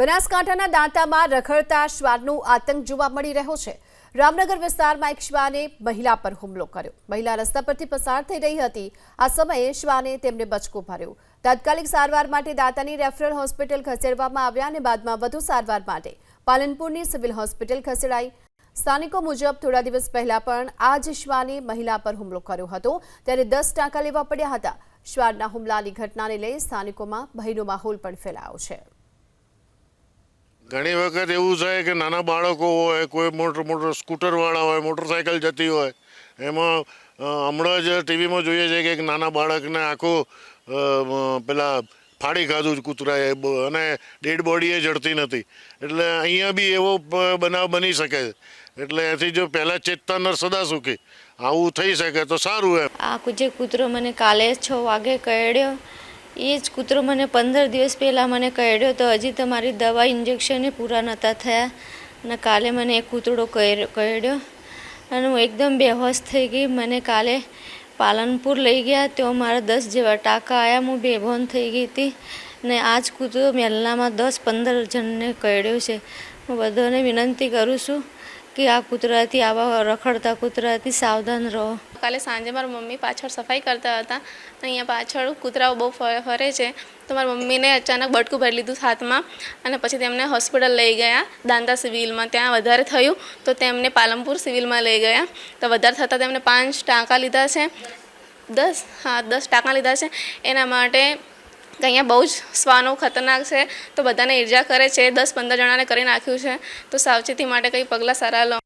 બનાસકાંઠાના દાંતામાં રખડતા શ્વાનનો આતંક જોવા મળી રહ્યો છે. રામનગર વિસ્તારમાં એક શ્વાને મહિલા પર હુમલો કર્યો. મહિલા રસ્તા પરથી પસાર થઈ રહી હતી. આ સમયે શ્વાને તેમને બચકો ભર્યો. તાત્કાલિક સારવાર માટે દાંતાની રેફરલ હોસ્પિટલ ખસેડવામાં આવ્યા અને બાદમાં વધુ સારવાર માટે પાલનપુરની સિવિલ હોસ્પિટલ ખસેડાઈ. સ્થાનિકો મુજબ થોડા દિવસ પહેલા પણ આ જ શ્વાને મહિલા પર હુમલો કર્યો હતો. ત્યારે દસ ટાંકા લેવા પડ્યા હતા. શ્વાનના હુમલાની ઘટનાને લઈ સ્થાનિકોમાં ભયનો માહોલ પણ ફેલાયો છે. ઘણી વખત એવું થાય કે નાના બાળકો હોય, કોઈ મોટર મોટો સ્કૂટરવાળા હોય, મોટરસાયકલ જતી હોય, એમાં હમણાં જ ટીવીમાં જોઈએ છે કે એક નાના બાળકને આખું પેલા ફાડી ખાધું જ કૂતરાએ અને ડેડ બોડી એ જડતી નથી. એટલે અહીંયા બી એવો બનાવ બની શકે એટલે એથી જો પહેલાં ચેતતા નર સદા સુખી આવું થઈ શકે તો સારું એમ. આ જે કૂતરો મને કાલે છ વાગે કરડ્યો એ જ કૂતરો મને પંદર દિવસ પહેલાં મને કરડ્યો તો હજી તો મારી દવા ઇન્જેક્શને પૂરા નહોતા થયા. અને કાલે મને એ કૂતરો કર- કરડ્યો અને હું એકદમ બેહોશ થઈ ગઈ. મને કાલે પાલનપુર લઈ ગયા. ત્યાં મારા દસ જેવા ટાંકા આવ્યા હું બેભાન થઈ ગઈ હતી. ને આ જ કૂતરો મહેલામાં દસ પંદર જણને કરડ્યો છે. હું બધાને વિનંતી કરું છું કે આ કૂતરાથી, આવા રખડતા કૂતરાથી સાવધાન રહો. કાલે સાંજે મારા મમ્મી પાછળ સફાઈ કરતા હતા. અહીંયા પાછળ કૂતરાઓ બહુ ફરે છે. તો મારા મમ્મીને અચાનક બટકું ભરી લીધું હાથમાં અને પછી તેમને હોસ્પિટલ લઈ ગયા, દાંતા સિવિલમાં. ત્યાં વધારે થયું તો તેમને પાલનપુર સિવિલમાં લઈ ગયા. તો વધારે થતાં તેમને પાંચ ટાંકા લીધા છે. દસ, હા, દસ ટાંકા લીધા છે. એના માટે કે અહીંયા બહુ જ શ્વાનો ખતરનાક છે. તો બધાને ઈર્જા કરે છે. દસ પંદર જણાને કરી નાખ્યું છે. તો સાવચેતી માટે કંઈ પગલાં સારા લો